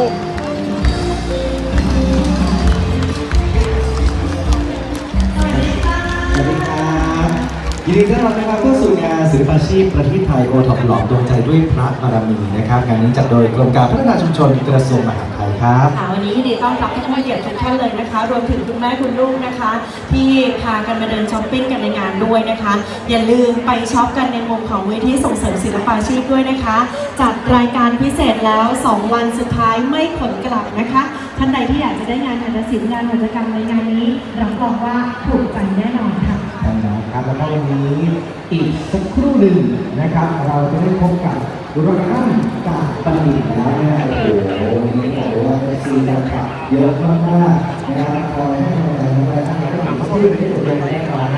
ม ยินดีต้อนรับนะครับเข้าสู่งานศิลปาชีพประเทศไทยโอท็อปหลอมดวงใจด้วยพระบารมีนะครับงานนี้จัดโดยกรมการพัฒนาชุมชนกระทรวงมหาดไทยครับค่ะวันนี้ยินดีต้อนรับท่านผู้เกียรติทุกท่านเลยนะคะ รวมถึงคุณแม่คุณลูกนะคะ ที่พากันมาเดินช้อปปิ้งกันในงานด้วยนะคะ อย่าลืมไปช็อปกันในมุมของเวทีส่งเสริมศิลปาชีพด้วยนะคะ จัดรายการพิเศษแล้ว 2 วันสุดท้ายไม่ผลกลับนะคะท่านใดที่อยากจะได้งานหัตถศิลป์งานหัตถกรรมในงานนี้รับรองว่าถูกใจแน่นอนค่ะ แล้วก็วันนี้อีกสักครู่หนึ่งนะครับ เราจะได้พบกับรักท่านจากปณิตแล้วนี่ยโอ้โหวันนี้บอกว่าซีนคลับเยอะมากๆนะครับคอยให้กำลังใจน้องๆท่านนี้ก็ถือว่าที่ไม่ได้จบลงแน่นอน